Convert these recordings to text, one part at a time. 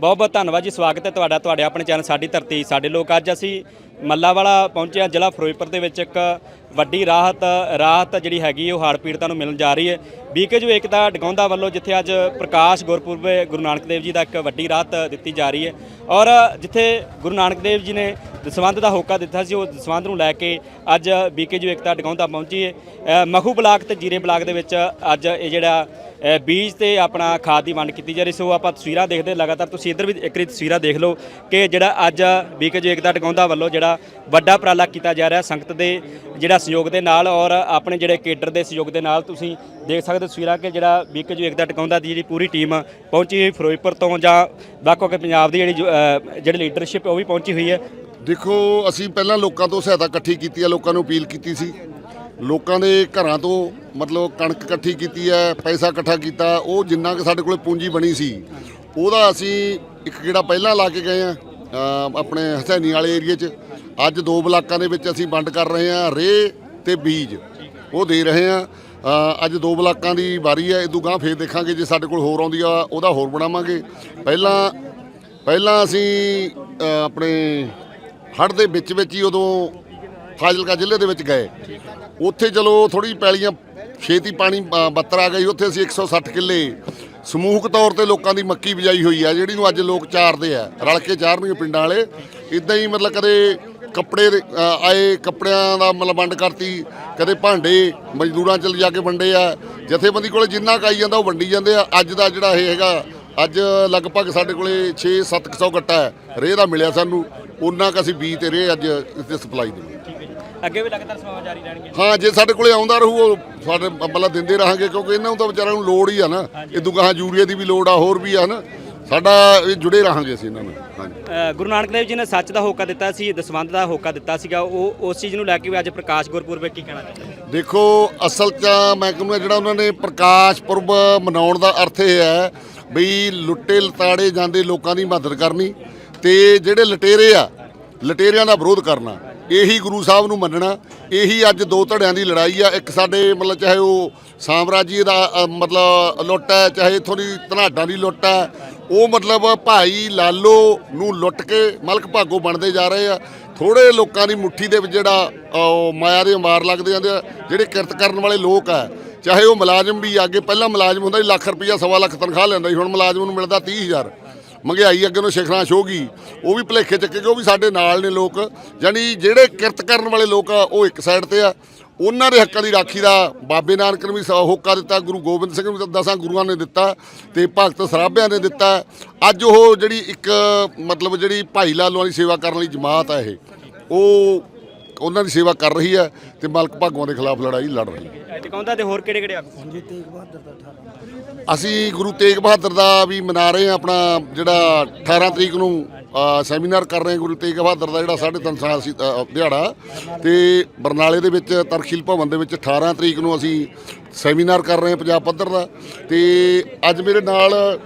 ਬਹੁਤ ਬਹੁਤ ਧੰਨਵਾਦ ਜੀ, ਸਵਾਗਤ ਹੈ ਤੁਹਾਡਾ, ਤੁਹਾਡੇ ਆਪਣੇ ਚੈਨਲ ਸਾਡੀ ਧਰਤੀ, ਸਾਡੇ ਲੋਕ ਅੱਜ ਅਸੀਂ ਮੱਲਾਵਾਲਾ ਪਹੁੰਚਿਆ ਜ਼ਿਲ੍ਹਾ ਫਿਰੋਜ਼ਪੁਰ ਦੇ ਵਿੱਚ ਇੱਕ ਵੱਡੀ ਰਾਹਤ ਰਾਹਤ ਜਿਹੜੀ ਹੈਗੀ ਉਹ ਹੜ੍ਹ ਪੀੜਤਾਂ ਨੂੰ ਮਿਲਣ ਜਾ ਰਹੀ ਹੈ। ਬੀਕੇ ਜੋ ਏਕਤਾ ਡਗੌਂਦਾ ਵੱਲੋਂ ਜਿੱਥੇ ਅੱਜ ਪ੍ਰਕਾਸ਼ ਗੁਰਪੁਰਬ ਗੁਰੂ ਨਾਨਕ ਦੇਵ ਜੀ ਦਾ ਇੱਕ ਵੱਡੀ ਰਾਹਤ ਦਿੱਤੀ ਜਾ ਰਹੀ ਹੈ। ਔਰ ਜਿੱਥੇ ਗੁਰੂ ਨਾਨਕ ਦੇਵ ਜੀ ਨੇ ਦਸਵੰਧ ਦਾ ਹੋਕਾ ਦਿੱਤਾ ਸੀ, ਉਹ ਦਸਵੰਧ ਨੂੰ ਲੈ ਕੇ ਅੱਜ ਬੀਕੇ ਜੋ ਏਕਤਾ ਡਗੌਂਦਾ ਪਹੁੰਚੀ ਹੈ। ਮਖੂ ਬਲਾਕ ਤੇ ਜੀਰੇ ਬਲਾਕ ਦੇ ਵਿੱਚ ਅੱਜ ਇਹ ਜਿਹੜਾ ਬੀਜ ਤੇ ਆਪਣਾ ਖਾਦ ਦੀ ਵੰਡ ਕੀਤੀ ਜਾ ਰਹੀ ਸੋ ਆਪਾਂ ਤਸਵੀਰਾਂ ਦੇਖਦੇ ਲਗਾਤਾਰ ਤੁਸੀਂ ਇੱਧਰ ਵੀ ਇੱਕ ਤਸਵੀਰਾਂ ਦੇਖ ਲਓ ਕਿ ਜਿਹੜਾ ਅੱਜ ਬੀਕੇ ਜੋ ਏਕਤਾ ਟਿਕਾਉਂਦਾ ਵੱਲੋਂ ਜਿਹੜਾ ਵੱਡਾ ਉਪਰਾਲਾ ਕੀਤਾ ਜਾ ਰਿਹਾ ਸੰਗਤ ਦੇ ਜਿਹੜਾ ਸਹਿਯੋਗ ਦੇ ਨਾਲ ਔਰ ਆਪਣੇ ਜਿਹੜੇ ਕੇਡਰ ਦੇ ਸਹਿਯੋਗ ਦੇ ਨਾਲ ਤੁਸੀਂ ਦੇਖ ਸਕਦੇ ਹੋ ਤਸਵੀਰਾਂ ਕਿ ਜਿਹੜਾ ਬੀਕੇ ਜੋ ਏਕਤਾ ਟਿਕਾਉਂਦਾ ਦੀ ਜਿਹੜੀ ਪੂਰੀ ਟੀਮ ਪਹੁੰਚੀ ਹੋਈ ਫਿਰੋਜ਼ਪੁਰ ਤੋਂ ਜਾਂ ਵੱਖ ਵੱਖ ਪੰਜਾਬ ਦੀ ਜਿਹੜੀ ਜੋ, ਜਿਹੜੀ ਲੀਡਰਸ਼ਿਪ ਉਹ ਵੀ ਪਹੁੰਚੀ ਹੋਈ ਹੈ। ਦੇਖੋ ਅਸੀਂ ਪਹਿਲਾਂ ਲੋਕਾਂ ਤੋਂ ਸਹਾਇਤਾ ਇਕੱਠੀ ਕੀਤੀ ਹੈ ਲੋਕਾਂ ਨੂੰ ਅਪੀਲ ਕੀਤੀ ਸੀ। ਲੋਕਾਂ ਦੇ ਘਰਾਂ ਤੋਂ ਮਤਲਬ ਕਣਕ ਇਕੱਠੀ ਕੀਤੀ ਹੈ ਪੈਸਾ ਇਕੱਠਾ ਕੀਤਾ ਉਹ ਜਿੰਨਾ ਕਿ ਸਾਡੇ ਕੋਲੇ ਪੂੰਜੀ ਬਣੀ ਸੀ ਉਹਦਾ ਅਸੀਂ ਇੱਕ ਗੇੜਾ ਪਹਿਲਾਂ ਲਾ ਕੇ ਗਏ ਆ ਆਪਣੇ ਹਸੈਨੀ ਵਾਲੇ ਏਰੀਏ 'ਚ। ਅੱਜ ਦੋ ਬਲਾਕਾਂ ਦੇ ਵਿੱਚ ਅਸੀਂ ਵੰਡ ਕਰ ਰਹੇ ਹਾਂ ਰੇ ਤੇ ਬੀਜ। ਉਹ ਦੇ ਰਹੇ ਹਾਂ। ਅੱਜ ਦੋ ਬਲਾਕਾਂ ਦੀ ਵਾਰੀ ਹੈ, ਇਦੋਂ ਗਾਂ ਫੇਰ ਦੇਖਾਂਗੇ, ਜੇ ਸਾਡੇ ਕੋਲ ਹੋਰ ਆਉਂਦੀ ਆ, ਉਹਦਾ ਹੋਰ ਬਣਾਵਾਂਗੇ। ਪਹਿਲਾਂ ਪਹਿਲਾਂ ਅਸੀਂ ਆਪਣੇ ਹੜ੍ਹ ਦੇ ਵਿੱਚ ਵਿੱਚ ਹੀ ਉਦੋਂ ਫਾਜ਼ਿਲਕਾ ਜ਼ਿਲ੍ਹੇ ਦੇ ਵਿੱਚ ਗਏ। ਉੱਥੇ ਚਲੋ ਥੋੜੀ ਪੈਲੀਆਂ ਛੇਤੀ ਪਾਣੀ ਬੱਤਰ ਆ ਗਈ। ਉੱਥੇ ਅਸੀਂ 160 ਕਿੱਲੇ ਸਮੂਹਕ ਤੌਰ ਤੇ ਲੋਕਾਂ ਦੀ ਮੱਕੀ ਬਿਜਾਈ ਹੋਈ ਆ, ਜਿਹੜੀ ਨੂੰ ਅੱਜ ਲੋਕ ਚਾਰਦੇ ਆ। ਰਲ ਕੇ ਚਾਰਨਗੇ ਪਿੰਡਾਂ ਵਾਲੇ। ਇਦਾਂ ਹੀ ਮਤਲਬ ਕਦੇ ਕੱਪੜੇ ਦੇ, ਅ, ਆਏ ਕੱਪੜਿਆਂ ਦਾ ਮਤਲਬ ਵੰਡ ਕਰਤੀ। ਕਦੇ ਭਾਂਡੇ ਮਜ਼ਦੂਰਾਂ ਚ ਲਿਜਾ ਕੇ ਵੰਡੇ ਆ। ਜਥੇਬੰਦੀ ਕੋਲੇ ਜਿੰਨਾ ਕੁ ਆਈ ਜਾਂਦਾ ਉਹ ਵੰਡੀ ਜਾਂਦੇ ਆ। ਅੱਜ ਦਾ ਜਿਹੜਾ ਇਹ ਹੈਗਾ ਅੱਜ ਲਗਭਗ ਸਾਡੇ ਕੋਲੇ 6-700 ਗੱਟਾ ਹੈ। ਰੇਹ ਦਾ ਮਿਲਿਆ ਸਾਨੂੰ। ਉਹਨਾਂ ਕ ਅਸੀਂ ਬੀਜ ਤੇ ਰੇਹ ਅੱਜ ਇੱਥੇ ਸਪਲਾਈ ਦੇ ਅੱਗੇ ਵੀ ਲਗਾਤਾਰ ਸੇਵਾਵਾਂ ਜਾਰੀ ਰਹਿਣਗੀਆਂ ਹਾਂ ਜੇ ਸਾਡੇ ਕੋਲੇ ਆਉਂਦਾ ਰਹੂ ਉਹ ਸਾਡੇ ਮਤਲਬ ਦਿੰਦੇ ਰਹਾਂਗੇ ਕਿਉਂਕਿ ਇਹਨਾਂ ਨੂੰ ਤਾਂ ਵਿਚਾਰਿਆਂ ਨੂੰ ਲੋੜ ਹੀ ਆ ਨਾ। ਇਦੋਂ ਗਾਹਾਂ ਯੂਰੀਆ ਦੀ ਵੀ ਲੋੜ ਆ ਹੋਰ ਵੀ ਆ ਨਾ ਸਾਡਾ ਇਹ ਜੁੜੇ ਰਹਾਂਗੇ ਅਸੀਂ ਇਹਨਾਂ ਨਾਲ। ਹਾਂਜੀ। ਅ, ਗੁਰੂ ਨਾਨਕ ਦੇਵ ਜੀ ਨੇ ਸੱਚ ਦਾ ਹੋਕਾ ਦਿੱਤਾ ਸੀ ਦਸਵੰਧ ਦਾ ਹੋਕਾ ਦਿੱਤਾ ਸੀਗਾ। ਉਹ ਉਸ ਚੀਜ਼ ਨੂੰ ਲੈ ਕੇ ਵੀ ਅੱਜ ਪ੍ਰਕਾਸ਼ ਗੁਰਪੁਰਬ ਕੀ ਕਹਿਣਾ ਚਾਹੁੰਦੇ ਦੇਖੋ ਅਸਲ 'ਚ ਮੈਂ ਕਹਿੰਦਾ ਜਿਹੜਾ ਉਹਨਾਂ ਨੇ ਪ੍ਰਕਾਸ਼ ਪੁਰਬ ਮਨਾਉਣ ਦਾ ਅਰਥ ਇਹ ਹੈ ਵੀ ਲੁੱਟੇ ਲਤਾੜੇ ਜਾਂਦੇ ਲੋਕਾਂ ਦੀ ਮਦਦ ਕਰਨੀ ਤੇ ਜਿਹੜੇ ਲਟੇਰੇ ਆ ਲਟੇਰਿਆਂ ਦਾ ਵਿਰੋਧ ਕਰਨਾ ਇਹੀ ਗੁਰੂ ਸਾਹਿਬ ਨੂੰ ਮੰਨਣਾ ਇਹੀ ਅੱਜ ਦੋ ਧੜਿਆਂ ਦੀ ਲੜਾਈ ਆ। ਇੱਕ ਸਾਡੇ ਮਤਲਬ ਚਾਹੇ ਉਹ ਸਾਮਰਾਜੀ ਦਾ ਅ, ਮਤਲਬ ਲੁੱਟ ਹੈ ਚਾਹੇ ਇਥੋਂ ਦੀ ਧਨਾਡਾਂ ਦੀ ਲੁੱਟ ਹੈ ਉਹ ਮਤਲਬ ਭਾਈ ਲਾਲੋ ਨੂੰ ਲੁੱਟ ਕੇ ਮਲਕ ਭਾਗੋ ਬਣਦੇ ਜਾ ਰਹੇ ਆ। ਥੋੜੇ ਲੋਕਾਂ ਦੀ ਮੁੱਠੀ ਦੇ ਵਿੱਚ ਜਿਹੜਾ ਮਾਇਆ ਦੇ ਮਾਰ ਲੱਗਦੇ ਜਾਂਦੇ ਆ, ਜਿਹੜੇ ਕਿਰਤ ਕਰਨ ਵਾਲੇ ਲੋਕ ਆ। ਚਾਹੇ ਉਹ ਮੁਲਾਜ਼ਮ ਵੀ ਅੱਗੇ ਪਹਿਲਾਂ ਮੁਲਾਜ਼ਮ ਹੁੰਦਾ ਸੀ, ਲੱਖ ਰੁਪਈਆ, ਸਵਾ ਲੱਖ ਤਨਖਾਹ ਲੈਂਦਾ ਸੀ, ਹੁਣ ਮੁਲਾਜ਼ਮ ਨੂੰ ਮਿਲਦਾ 30000 ਮਹਿੰਗਾਈ ਅੱਗੇ ਨੂੰ ਸਿਖਰਾਂ ਛੋ ਗਈ। ਉਹ ਵੀ ਭੁਲੇਖੇ ਚੱਕੇ ਕਿ ਉਹ ਵੀ ਸਾਡੇ ਨਾਲ ਨੇ ਲੋਕ। ਯਾਨੀ ਜਿਹੜੇ ਕਿਰਤ ਕਰਨ ਵਾਲੇ ਲੋਕ ਆ, ਉਹ ਇੱਕ ਸਾਈਡ ਤੇ ਆ। ਉਹਨਾਂ ਦੇ ਹੱਕਾਂ ਦੀ ਰਾਖੀ ਦਾ ਬਾਬੇ ਨਾਨਕ ਨੇ ਵੀ ਸ- ਹੋਕਾ ਦਿੱਤਾ, ਗੁਰੂ ਗੋਬਿੰਦ ਸਿੰਘ ਨੂੰ ਵੀ ਦਸਾਂ ਗੁਰੂਆਂ ਨੇ ਦਿੱਤਾ ਤੇ ਭਗਤ ਸਰਾਭਿਆਂ ਨੇ ਦਿੱਤਾ। ਅੱਜ ਉਹ ਜਿਹੜੀ ਇੱਕ, ਮਤਲਬ ਜਿਹੜੀ ਭਾਈ ਲਾਲੋ ਵਾਲੀ ਸੇਵਾ ਕਰਨ ਲਈ ਜਮਾਤ ਆ ਇਹ, ਉਹ ਉਹਨਾਂ ਦੀ ਸੇਵਾ ਕਰ ਰਹੀ ਹੈ ਤੇ ਮਲਕ ਭਾਗਵਾਂ ਦੇ ਖਿਲਾਫ ਲੜਾਈ ਲੜ ਰਹੀ ਹੈ। ਟਿਕਾਉਂਦਾ ਤੇ ਹੋਰ ਕਿਹੜੇ ਕਿਹੜੇ ਆਗੂ ਅਸੀਂ ਗੁਰੂ ਤੇਗ ਬਹਾਦਰ ਦਾ ਵੀ ਮਨਾ ਰਹੇ ਹਾਂ ਆਪਣਾ ਜਿਹੜਾ 18 ਤਰੀਕ ਨੂੰ ਅ, ਸੈਮੀਨਾਰ ਕਰ ਰਹੇ ਹਾਂ ਗੁਰੂ ਤੇਗ ਬਹਾਦਰ ਦਾ ਜਿਹੜਾ 3.5 ਸਾਲ ਸੀ ਅ, ਦਿਹਾੜਾ। ਤੇ ਬਰਨਾਲੇ ਦੇ ਵਿੱਚ ਤਰਖੀਲ ਭਵਨ ਦੇ ਵਿੱਚ 18 ਤਰੀਕ ਨੂੰ ਅਸੀਂ ਸੈਮੀਨਾਰ ਕਰ ਰਹੇ ਹਾਂ ਪੰਜਾਬ ਪੱਧਰ ਦਾ। ਤੇ ਅੱਜ ਮੇਰੇ ਨਾਲ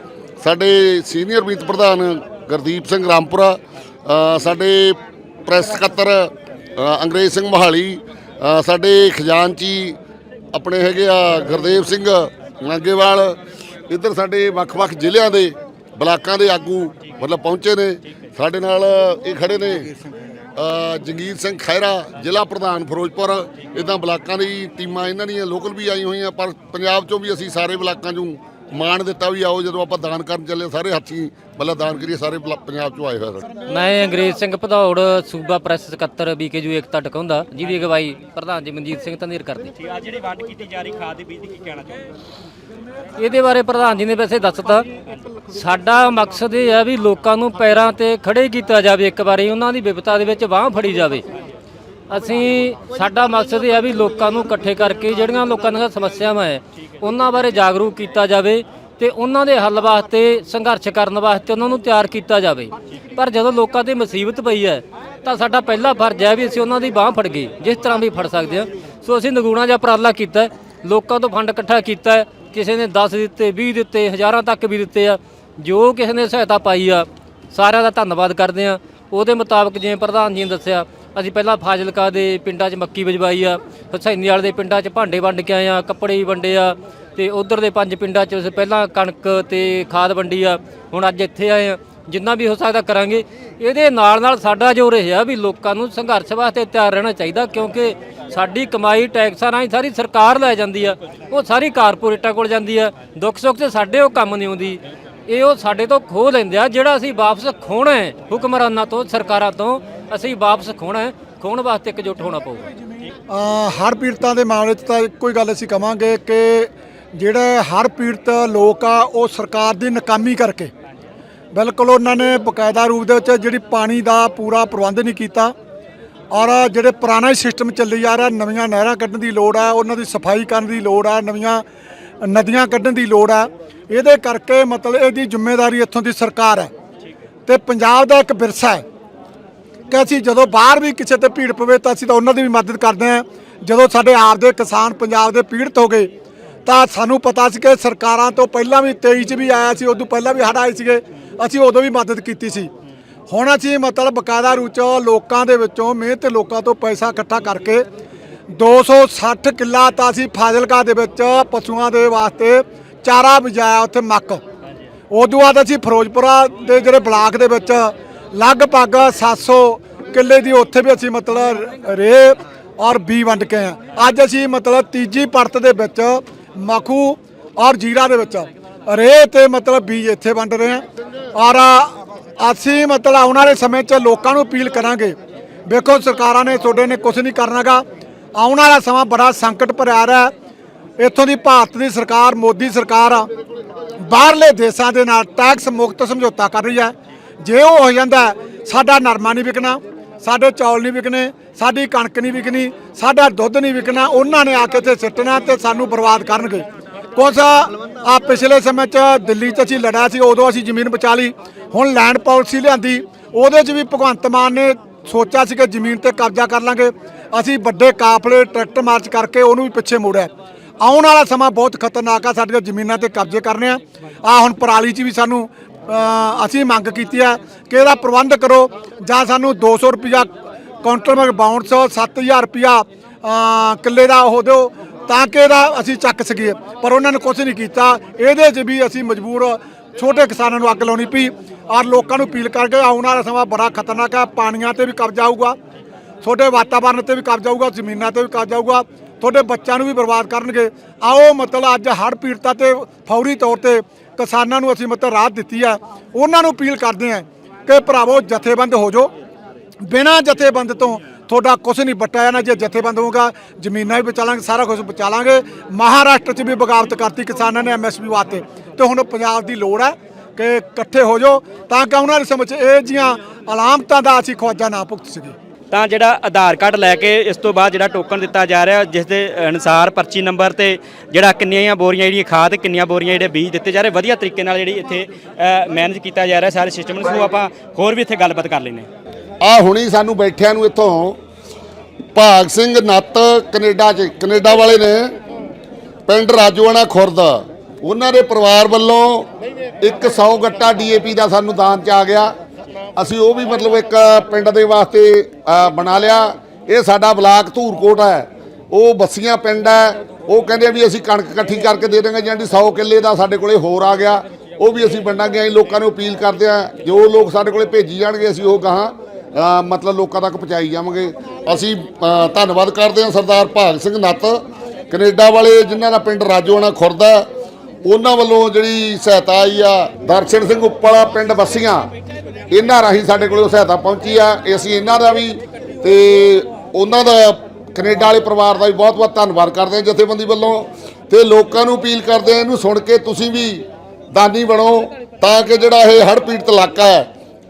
ਸਾਡੇ ਸੀਨੀਅਰ ਮੀਤ ਪ੍ਰਧਾਨ ਗੁਰਦੀਪ ਸਿੰਘ ਰਾਮਪੁਰਾ ਅ, ਸਾਡੇ ਪ੍ਰੈਸ ਸਕੱਤਰ ਅੰਗਰੇਜ਼ ਸਿੰਘ ਮੋਹਾਲੀ ਸਾਡੇ ਖਜ਼ਾਨਚੀ ਆਪਣੇ ਹੈਗੇ ਆ ਗੁਰਦੇਵ ਸਿੰਘ ਨਾਗੇਵਾਲ ਇੱਧਰ ਸਾਡੇ ਵੱਖ-ਵੱਖ ਜ਼ਿਲ੍ਹਿਆਂ ਦੇ ਬਲਾਕਾਂ ਦੇ ਆਗੂ ਮਤਲਬ ਪਹੁੰਚੇ ਨੇ। ਸਾਡੇ ਨਾਲ ਇਹ ਖੜੇ ਨੇ ਅ, ਜੰਗੀਰ ਸਿੰਘ ਖੈਰਾ ਜ਼ਿਲ੍ਹਾ ਪ੍ਰਧਾਨ ਫਿਰੋਜ਼ਪੁਰ। ਇਦਾਂ ਬਲਾਕਾਂ ਦੀ ਟੀਮਾਂ ਇਹਨਾਂ ਦੀਆਂ ਲੋਕਲ ਵੀ ਆਈ ਹੋਈਆਂ ਪਰ ਪੰਜਾਬ ਚੋਂ ਵੀ ਅਸੀਂ ਸਾਰੇ ਬਲਾਕਾਂ 'ਚੋਂ ਮਾਣ ਦਿੱਤਾ ਵੀ ਆਓ ਜਦੋਂ ਆਪਾਂ ਦਾਨ ਕਰਨ ਚੱਲੇ ਸਾਰੇ ਹੱਥੀਂ ਮਤਲਬ ਦਾਨ ਕਰੀਏ ਸਾਰੇ ਬਲਾ- ਪੰਜਾਬ ਚੋਂ ਆਏ ਹੋਏ ਸਨ ਮੈਂ ਅੰਗਰੇਜ਼ ਸਿੰਘ ਭਦੌੜ ਸੂਬਾ ਪ੍ਰੈਸ ਸਕੱਤਰ ਬੀਕੇਯੂ ਏਕਤਾ ਟਿਕਾਉਂਦਾ ਜਿਹਦੀ ਅਗਵਾਈ ਪ੍ਰਧਾਨ ਜੀ ਮਨਜੀਤ ਸਿੰਘ ਧੰਦੇਰ ਕਰਦੇ। ਠੀਕ ਆ ਜਿਹੜੀ ਵੰਡ ਕੀਤੀ ਜਾ ਰਹੀ ਖਾਦ ਦੀ ਬੀਜ ਦੀ ਕੀ ਕਹਿਣਾ ਚਾਹੁੰਦੇ ਇਹਦੇ ਬਾਰੇ ਪ੍ਰਧਾਨ ਜੀ ਨੇ ਵੈਸੇ ਦੱਸਤਾ ਸਾਡਾ ਮਕਸਦ ਇਹ ਹੈ ਵੀ ਲੋਕਾਂ ਨੂੰ ਪੈਰਾਂ ਤੇ ਖੜੇ ਕੀਤਾ ਜਾਵੇ ਇੱਕ ਵਾਰੀ ਉਹਨਾਂ ਦੀ ਵਿਪਤਾ ਦੇ ਵਿੱਚ ਬਾਹ ਫੜੀ ਜਾਵੇ। ਅਸੀਂ ਸਾਡਾ ਮਕਸਦ ਇਹ ਹੈ ਵੀ ਲੋਕਾਂ ਨੂੰ ਇਕੱਠੇ ਕਰਕੇ ਜਿਹੜੀਆਂ ਲੋਕਾਂ ਦੀਆਂ ਸਮੱਸਿਆਵਾਂ ਹੈ, ਉਹਨਾਂ ਬਾਰੇ ਜਾਗਰੂਕ ਕੀਤਾ ਜਾਵੇ ਤੇ ਉਹਨਾਂ ਦੇ ਹੱਲ ਵਾਸਤੇ, ਸੰਘਰਸ਼ ਕਰਨ ਵਾਸਤੇ ਉਹਨਾਂ ਨੂੰ ਤਿਆਰ ਕੀਤਾ ਜਾਵੇ। ਪਰ ਜਦੋਂ ਲੋਕਾਂ ਤੇ ਮੁਸੀਬਤ ਪਈ ਹੈ, ਤਾਂ ਸਾਡਾ ਪਹਿਲਾ ਫਰਜ਼ ਹੈ ਵੀ ਅਸੀਂ ਉਹਨਾਂ ਦੀ ਬਾਹ ਫੜ ਗਏ ਜਿਸ ਤਰ੍ਹਾਂ ਵੀ ਫੜ ਸਕਦੇ ਹਾਂ। ਸੋ ਅਸੀਂ ਨਗੂਣਾ ਜਾਂ ਉਪਰਾਲਾ ਕੀਤਾ ਲੋਕਾਂ ਤੋਂ ਫੰਡ ਇਕੱਠਾ ਕੀਤਾ ਕਿਸੇ ਨੇ 10 ਦਿੱਤੇ 20 ਦਿੱਤੇ, ਹਜ਼ਾਰਾਂ ਤੱਕ ਵੀ ਦਿੱਤੇ ਆ। ਜੋ ਕਿਸੇ ਨੇ ਸਹਾਇਤਾ ਪਾਈ ਆ, ਸਾਰਿਆਂ ਦਾ ਧੰਨਵਾਦ ਕਰਦੇ ਆ ਉਹਦੇ ਮੁਤਾਬਕ ਜਿਵੇਂ ਪ੍ਰਧਾਨ ਜੀ ਨੇ ਦੱਸਿਆ ਅਸੀਂ ਪਹਿਲਾਂ ਫਾਜ਼ਿਲਕਾ ਦੇ ਪਿੰਡਾਂ 'ਚ ਮੱਕੀ ਵਜਵਾਈ ਆ ਹਸੈਨੀ ਵਾਲੇ ਦੇ ਪਿੰਡਾਂ 'ਚ ਭਾਂਡੇ ਵੰਡ ਕੇ ਆਏ ਆ, ਕੱਪੜੇ ਵੀ ਵੰਡੇ ਆ, ਤੇ ਉਧਰ ਦੇ ਪੰਜ ਪਿੰਡਾਂ 'ਚ ਅਸੀਂ ਪਹਿਲਾਂ ਕਣਕ ਤੇ ਖਾਦ ਵੰਡੀ ਆ, ਹੁਣ ਅੱਜ ਇੱਥੇ ਆਏ ਆ। ਜਿੰਨਾ ਵੀ ਹੋ ਸਕਦਾ ਕਰਾਂਗੇ। ਇਹਦੇ ਨਾਲ ਨਾਲ ਸਾਡਾ ਜੋ ਰਿਹਾ ਵੀ ਲੋਕਾਂ ਨੂੰ ਸੰਘਰਸ਼ ਵਾਸਤੇ ਤਿਆਰ ਰਹਿਣਾ ਚਾਹੀਦਾ, ਕਿਉਂਕਿ ਸਾਡੀ ਕਮਾਈ ਟੈਕਸਾਂ ਰਾਹੀਂ ਸਾਰੀ ਸਰਕਾਰ ਲੈ ਜਾਂਦੀ ਆ, ਉਹ ਸਾਰੀ ਕਾਰਪੋਰੇਟਾਂ ਕੋਲ ਜਾਂਦੀ ਆ। ਦੁੱਖ ਸੁੱਖ ਤੇ ਸਾਡੇ ਉਹ ਕੰਮ ਨਹੀਂ ਆਉਂਦੀ ਇਹ ਉਹ ਸਾਡੇ ਤੋਂ ਖੋਹ ਲੈਂਦੇ ਆ, ਜਿਹੜਾ ਅਸੀਂ ਵਾਪਸ ਖੋਣਾ ਹੈ ਹੁਕਮਰਾਨਾਂ ਤੋਂ, ਸਰਕਾਰਾਂ ਤੋਂ। ਅਸੀਂ ਵਾਪਸ ਖੋਣਾ ਹੈ, ਖੋਣ ਵਾਸਤੇ ਇਕਜੁੱਟ ਹੋਣਾ ਪਊਗਾ। ਹਰ ਪੀੜਤਾਂ ਦੇ ਮਾਮਲੇ 'ਚ ਤਾਂ ਇੱਕੋ ਹੀ ਗੱਲ ਅਸੀਂ ਕਵਾਂਗੇ ਕਿ ਜਿਹੜੇ ਹਰ ਪੀੜਤ ਲੋਕ ਆ, ਉਹ ਸਰਕਾਰ ਦੀ ਨਾਕਾਮੀ ਕਰਕੇ ਬਿਲਕੁਲ ਉਹਨਾਂ ਨੇ ਬਕਾਇਦਾ ਰੂਪ ਦੇ ਵਿੱਚ ਜਿਹੜੀ ਪਾਣੀ ਦਾ ਪੂਰਾ ਪ੍ਰਬੰਧ ਨਹੀਂ ਕੀਤਾ ਔਰ ਜਿਹੜੇ ਪੁਰਾਣਾ ਹੀ ਸਿਸਟਮ ਚੱਲੀ ਜਾ ਰਿਹਾ, ਨਵੀਆਂ ਨਹਿਰਾਂ ਕੱਢਣ ਦੀ ਲੋੜ ਆ, ਉਹਨਾਂ ਦੀ ਸਫ਼ਾਈ ਕਰਨ ਦੀ ਲੋੜ ਆ, ਨਵੀਆਂ ਨਦੀਆਂ ਕੱਢਣ ਦੀ ਲੋੜ ਆ, ਇਹਦੇ ਕਰਕੇ ਮਤਲਬ ਇਹਦੀ ਜ਼ਿੰਮੇਵਾਰੀ ਇੱਥੋਂ ਦੀ ਸਰਕਾਰ ਹੈ। ਤੇ ਪੰਜਾਬ ਦਾ ਇੱਕ ਵਿਰਸਾ ਹੈ। ਕਿ ਅਸੀਂ ਜਦੋਂ ਬਾਹਰ ਵੀ ਕਿਸੇ ਤੇ ਭੀੜ ਪਵੇ ਤਾਂ ਅਸੀਂ ਤਾਂ ਉਹਨਾਂ ਦੀ ਵੀ ਮਦਦ ਕਰਦੇ ਹਾਂ। ਜਦੋਂ ਸਾਡੇ ਆਪ ਦੇ ਕਿਸਾਨ ਪੰਜਾਬ ਦੇ ਪੀੜਤ ਹੋ ਗਏ, ਤਾਂ ਸਾਨੂੰ ਪਤਾ ਸੀ ਕਿ ਸਰਕਾਰਾਂ ਤੋਂ ਪਹਿਲਾਂ ਵੀ 23 ਚ ਵੀ ਆਇਆ ਸੀ, ਉਦੋਂ ਪਹਿਲਾਂ ਵੀ ਹੜ੍ਹ ਆਏ ਸੀਗੇ, ਅਸੀਂ ਉਦੋਂ ਵੀ ਮਦਦ ਕੀਤੀ ਸੀ। ਹੁਣ ਅਸੀਂ ਮਤਲਬ ਬਕਾਇਦਾ ਰੂਚ ਲੋਕਾਂ ਦੇ ਵਿੱਚੋਂ ਮਿਹਨਤ ਲੋਕਾਂ ਤੋਂ ਪੈਸਾ ਇਕੱਠਾ ਕਰਕੇ 260 ਕਿੱਲਾ ਤਾਂ ਅਸੀਂ ਫਾਜ਼ਿਲਕਾ ਦੇ ਵਿੱਚ ਪਸ਼ੂਆਂ ਦੇ ਵਾਸਤੇ ਚਾਰਾ ਬਿਜਾਇਆ ਉੱਥੇ ਮੱਕ। ਉਦੋਂ ਬਾਅਦ ਅਸੀਂ ਫਿਰੋਜ਼ਪੁਰਾ ਦੇ ਜਿਹੜੇ ਬਲਾਕ ਦੇ ਵਿੱਚ ਲਗਭਗ 700 ਕਿੱਲੇ ਦੀ ਉੱਥੇ ਵੀ ਅਸੀਂ ਮਤਲਬ ਰੇ ਔਰ ਬੀ ਵੰਡ ਕੇ ਆ ਅੱਜ ਅਸੀਂ ਮਤਲਬ ਤੀਜੀ ਪਰਤ ਦੇ ਵਿੱਚ ਮਖੂ ਔਰ ਜੀਰਾ ਦੇ ਵਿੱਚ ਰੇ ਤੇ ਮਤਲਬ ਬੀਜ ਇੱਥੇ ਵੰਡ ਰਹੇ ਆ ਔਰ ਅਸੀਂ ਮਤਲਬ ਆਉਣ ਵਾਲੇ ਸਮੇਂ 'ਚ ਲੋਕਾਂ ਨੂੰ ਅਪੀਲ ਕਰਾਂਗੇ, ਵੇਖੋ ਸਰਕਾਰਾਂ ਨੇ ਤੁਹਾਡੇ ਨੇ ਕੁਝ ਨਹੀਂ ਕਰਨਾਗਾ ਆਉਣ ਵਾਲਾ ਸਮਾਂ ਬੜਾ ਸੰਕਟ ਭਰਿਆ ਰਿਹਾ ਇੱਥੋਂ ਦੀ ਭਾਰਤ ਦੀ ਸਰਕਾਰ, ਮੋਦੀ ਸਰਕਾਰ ਆ, ਬਾਹਰਲੇ ਦੇਸ਼ਾਂ ਦੇ ਨਾਲ ਟੈਕਸ ਮੁਕਤ ਸਮਝੌਤਾ ਕਰ ਰਹੀ ਹੈ। ਜੇ ਉਹ ਹੋ ਜਾਂਦਾ, ਸਾਡਾ ਨਰਮਾ ਨਹੀਂ ਵਿਕਣਾ, ਸਾਡੇ ਚੌਲ ਨਹੀਂ ਵਿਕਣੇ, ਸਾਡੀ ਕਣਕ ਨਹੀਂ ਵਿਕਣੀ, ਸਾਡਾ ਦੁੱਧ ਨਹੀਂ ਵਿਕਣਾ, ਉਹਨਾਂ ਨੇ ਆ ਕੇ ਇੱਥੇ ਸਿੱਟਣਾ ਤੇ ਸਾਨੂੰ ਬਰਬਾਦ ਕਰਨਗੇ। ਕੁਛ ਆ ਪਿਛਲੇ ਸਮੇਂ 'ਚ ਦਿੱਲੀ 'ਚ ਅਸੀਂ ਲੜਿਆ ਸੀ, ਉਦੋਂ ਅਸੀਂ ਜ਼ਮੀਨ ਬਚਾ ਲਈ, ਹੁਣ ਲੈਂਡ ਪਾਲਿਸੀ ਲਿਆਂਦੀ, ਉਹਦੇ 'ਚ ਵੀ ਭਗਵੰਤ ਮਾਨ ਨੇ ਸੋਚਿਆ ਸੀ ਕਿ ਜ਼ਮੀਨ ਤੇ ਕਬਜ਼ਾ ਕਰ ਲਾਂਗੇ, ਅਸੀਂ ਵੱਡੇ ਕਾਫਲੇ ਟਰੈਕਟਰ ਮਾਰਚ ਕਰਕੇ ਉਹਨੂੰ ਵੀ ਪਿੱਛੇ ਮੋੜਿਆ। ਆਉਣ ਵਾਲਾ ਸਮਾਂ ਬਹੁਤ ਖਤਰਨਾਕ ਆ, ਸਾਡੀਆਂ ਜ਼ਮੀਨਾਂ ਤੇ ਕਬਜ਼ੇ ਕਰਨੇ ਆ। ਆ ਹੁਣ ਪਰਾਲੀ 'ਚ ਵੀ ਸਾਨੂੰ ਅਸੀਂ ਮੰਗ ਕੀਤੀ ਆ ਕਿ ਇਹਦਾ ਪ੍ਰਬੰਧ ਕਰੋ। ਜਾਂ ਸਾਨੂੰ 200 ਰੁਪਿਆ ਕਾਊਂਟਰ ਮਗ ਬਾਉਂਸ 7000 ਰੁਪਿਆ ਕਿੱਲੇ ਦਾ ਉਹ ਦਿਓ ਤਾਂ ਕਿ ਇਹਦਾ ਅਸੀਂ ਚੱਕ ਸਕੀਏ। ਪਰ ਉਹਨਾਂ ਨੇ ਕੁਝ ਨਹੀਂ ਕੀਤਾ। ਇਹਦੇ 'ਚ ਵੀ ਅਸੀਂ ਮਜਬੂਰ ਛੋਟੇ ਕਿਸਾਨਾਂ ਨੂੰ ਅੱਗ ਲਾਉਣੀ ਪਈ। ਔਰ ਲੋਕਾਂ ਨੂੰ ਅਪੀਲ ਕਰਕੇ ਆਉਣ ਵਾਲਾ ਸਮਾਂ ਬੜਾ ਖਤਰਨਾਕ ਹੈ ਪਾਣੀਆਂ ਤੇ ਵੀ ਕਬਜ਼ਾ ਆਊਗਾ। ਤੁਹਾਡੇ ਵਾਤਾਵਰਣ ਤੇ ਵੀ ਕਬਜ਼ਾ ਆਊਗਾ, ਜ਼ਮੀਨਾਂ ਤੇ ਵੀ ਕਬਜ਼ਾ ਆਊਗਾ। ਤੁਹਾਡੇ ਬੱਚਿਆਂ ਨੂੰ ਵੀ ਬਰਬਾਦ ਕਰਨਗੇ। ਆਓ ਮਤਲਬ ਅੱਜ ਹੜ੍ਹ ਪੀੜਤਾਂ ਤੇ ਫੌਰੀ ਤੌਰ ਤੇ ਕਿਸਾਨਾਂ ਨੂੰ ਅਸੀਂ ਮਤਲਬ ਰਾਹਤ ਦਿੱਤੀ ਆ, ਉਹਨਾਂ ਨੂੰ ਅਪੀਲ ਕਰਦੇ ਆ ਕਿ ਭਰਾਵੋ ਜਥੇਬੰਦ ਹੋ ਜਾਓ। ਬਿਨਾਂ ਜਥੇਬੰਦ ਤੋਂ ਤੁਹਾਡਾ ਕੁਝ ਨਹੀਂ ਬਟਿਆ ਨਾ ਜੇ ਜਥੇਬੰਦ ਹੋਊਗਾ, ਜ਼ਮੀਨਾਂ ਵੀ ਬਚਾ ਲਾਂਗੇ, ਸਾਰਾ ਕੁਝ ਬਚਾਲਾਂਗੇ ਮਹਾਰਾਸ਼ਟਰ 'ਚ ਵੀ ਬਗਾਵਤ ਕਰਤੀ ਕਿਸਾਨਾਂ ਨੇ ਐਮਐਸਪੀ ਵਾਸਤੇ। ਤੇ ਹੁਣ ਪੰਜਾਬ ਦੀ ਲੋੜ ਹੈ ਕਿ ਇਕੱਠੇ ਹੋ ਜਾਓ, ਤਾਂ ਕਿ ਉਹਨਾਂ ਦੇ ਸਮਝ 'ਚ ਇਹ ਜੀਆਂ ਅਲਾਮਤਾਂ ਦਾ ਅਸੀਂ ਖਵਾਜਾ ਨਾ ਭੁਗਤ ਸਕੀਏ। ਤਾਂ ਜਿਹੜਾ ਆਧਾਰ ਕਾਰਡ ਲੈ ਕੇ ਇਸ ਤੋਂ ਬਾਅਦ ਜਿਹੜਾ ਟੋਕਨ ਦਿੱਤਾ ਜਾ ਰਿਹਾ, ਜਿਸ ਦੇ ਅਨੁਸਾਰ ਪਰਚੀ ਨੰਬਰ ਤੇ ਜਿਹੜਾ ਕਿੰਨੀਆਂ ਬੋਰੀਆਂ ਜਿਹੜੀਆਂ ਖਾਦ, ਕਿੰਨੀਆਂ ਬੋਰੀਆਂ ਜਿਹੜੇ ਬੀਜ ਦਿੱਤੇ ਜਾ ਰਹੇ, ਵਧੀਆ ਤਰੀਕੇ ਨਾਲ ਜਿਹੜੀ ਇੱਥੇ ਮੈਨੇਜ ਕੀਤਾ ਜਾ ਰਿਹਾ ਸਾਰੇ ਸਿਸਟਮ ਨੂੰ। ਸੋ ਆਪਾਂ ਹੋਰ ਵੀ ਇੱਥੇ ਗੱਲਬਾਤ ਕਰ ਲੈਨੇ ਆ ਹੁਣੀ ਸਾਨੂੰ ਬੈਠਿਆਂ ਨੂੰ ਇੱਥੋਂ ਭਾਗ ਸਿੰਘ ਨੱਤ ਕੈਨੇਡਾ ਚ, ਕੈਨੇਡਾ ਵਾਲੇ ਨੇ, ਪਿੰਡ ਰਾਜੋਆਣਾ ਖੁਰਦ। ਉਹਨਾਂ ਦੇ ਪਰਿਵਾਰ ਵੱਲੋਂ ਇੱਕ 100 ਗੱਟਾ ਡੀਏਪੀ ਦਾ ਸਾਨੂੰ ਦਾਨ ਚ ਆ ਗਿਆ। ਅਸੀਂ ਉਹ ਵੀ ਮਤਲਬ ਇੱਕ ਪਿੰਡ ਦੇ ਵਾਸਤੇ ਬਣਾ ਲਿਆ। ਇਹ ਸਾਡਾ ਬਲਾਕ ਧੂਰਕੋਟ ਹੈ। ਉਹ ਬੱਸੀਆਂ ਪਿੰਡ ਹੈ। ਉਹ ਕਹਿੰਦੇ ਵੀ ਅਸੀਂ ਕਣਕ ਇਕੱਠੀ ਕਰਕੇ ਦੇ ਦਾਂਗੇ ਜਿਹੜੀ 100 ਕਿੱਲੇ ਦਾ ਸਾਡੇ ਕੋਲੇ ਹੋਰ ਆ ਗਿਆ। ਉਹ ਵੀ ਅਸੀਂ ਵੰਡਾਂਗੇ, ਅਸੀਂ ਲੋਕਾਂ ਨੂੰ ਅਪੀਲ ਕਰਦੇ ਆ ਜੋ ਲੋਕ ਸਾਡੇ ਕੋਲੇ ਭੇਜੀ ਜਾਣਗੇ, ਅਸੀਂ ਉਹ ਗਾਹਾਂ ਮਤਲਬ ਲੋਕਾਂ ਤੱਕ ਪਹੁੰਚਾਈ ਜਾਵਾਂਗੇ। ਅਸੀਂ ਧੰਨਵਾਦ ਕਰਦੇ ਹਾਂ ਸਰਦਾਰ ਭਾਗ ਸਿੰਘ ਨੱਤ, ਕੈਨੇਡਾ ਵਾਲੇ ਜਿਨ੍ਹਾਂ ਦਾ ਪਿੰਡ ਰਾਜੋਆਣਾ ਖੁਰਦਾ ਉਹਨਾਂ ਵੱਲੋਂ ਜਿਹੜੀ ਸਹਾਇਤਾ ਆਈ ਆ, ਦਰਸ਼ਨ ਸਿੰਘ ਉੱਪਲਾ ਪਿੰਡ ਬੱਸੀਆਂ ਇਹਨਾਂ ਰਾਹੀਂ ਸਾਡੇ ਕੋਲ ਉਹ ਸਹਾਇਤਾ ਪਹੁੰਚੀ ਆ। ਅਸੀਂ ਇਹਨਾਂ ਦਾ ਵੀ ਤੇ ਉਹਨਾਂ ਦਾ ਕੈਨੇਡਾ ਵਾਲੇ ਪਰਿਵਾਰ ਦਾ ਵੀ ਬਹੁਤ ਬਹੁਤ ਧੰਨਵਾਦ ਕਰਦੇ ਹਾਂ ਜਥੇਬੰਦੀ ਵੱਲੋਂ ਤੇ ਲੋਕਾਂ ਨੂੰ ਅਪੀਲ ਕਰਦੇ ਹਾਂ ਇਹਨੂੰ ਸੁਣ ਕੇ ਤੁਸੀਂ ਵੀ ਦਾਨੀ ਬਣੋ ਤਾਂ ਕਿ ਜਿਹੜਾ ਇਹ ਹੜ੍ਹ ਪੀੜਤ ਇਲਾਕਾ ਹੈ,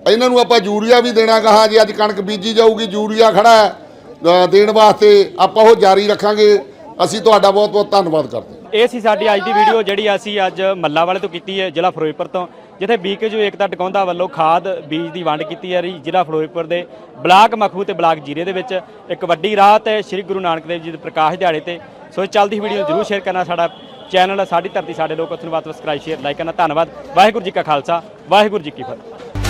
ਇਹਨਾਂ ਨੂੰ ਆਪਾਂ ਯੂਰੀਆ ਵੀ ਦੇਣਾ ਕਹਾ ਜੀ ਅੱਜ ਕਣਕ ਬੀਜੀ ਜਾਊਗੀ, ਯੂਰੀਆ ਖੜਾ ਹੈ ਦੇਣ ਵਾਸਤੇ ਆਪਾਂ ਉਹ ਜਾਰੀ ਰੱਖਾਂਗੇ। ਅਸੀਂ ਤੁਹਾਡਾ ਬਹੁਤ ਬਹੁਤ ਧੰਨਵਾਦ ਕਰਦੇ ਹਾਂ। ਇਹ ਸੀ ਸਾਡੀ ਅੱਜ ਦੀ ਵੀਡੀਓ ਜਿਹੜੀ ਅਸੀਂ ਅੱਜ ਮੱਲਾ ਵਾਲੇ ਤੋਂ ਕੀਤੀ ਹੈ ਜ਼ਿਲ੍ਹਾ ਫਿਰੋਜ਼ਪੁਰ ਤੋਂ, ਜਿੱਥੇ ਬੀਕੇਯੂ ਏਕਤਾ ਟਿਕਾਉਂਦਾ ਵੱਲੋਂ ਖਾਦ, ਬੀਜ ਦੀ ਵੰਡ ਕੀਤੀ ਜਾ ਰਹੀ ਜ਼ਿਲ੍ਹਾ ਫਿਰੋਜ਼ਪੁਰ ਦੇ ਬਲਾਕ ਮਖੂ ਤੇ ਬਲਾਕ ਜੀਰੇ ਦੇ ਵਿੱਚ ਇੱਕ ਵੱਡੀ ਰਾਹਤ ਹੈ ਸ੍ਰੀ ਗੁਰੂ ਨਾਨਕ ਦੇਵ ਜੀ ਦੇ ਪ੍ਰਕਾਸ਼ ਦਿਹਾੜੇ ਤੇ। ਸੋ ਚੱਲਦੀ ਵੀਡੀਓ ਜਰੂਰ ਸ਼ੇਅਰ ਕਰਨਾ, ਸਾਡਾ ਚੈਨਲ ਸਾਡੀ ਧਰਤੀ, ਸਾਡੇ ਲੋਕ ਉੱਥੇ ਨੂੰ ਬਾਤ ਸਬਸਕ੍ਰਾਈਬ ਸ਼ੇਅਰ ਲਾਈਕ ਕਰਨਾ, ਧੰਨਵਾਦ। ਵਾਹਿਗੁਰੂ ਜੀ ਕਾ ਖਾਲਸਾ, ਵਾਹਿਗੁਰੂ ਜੀ ਕੀ ਫਤਿਹ।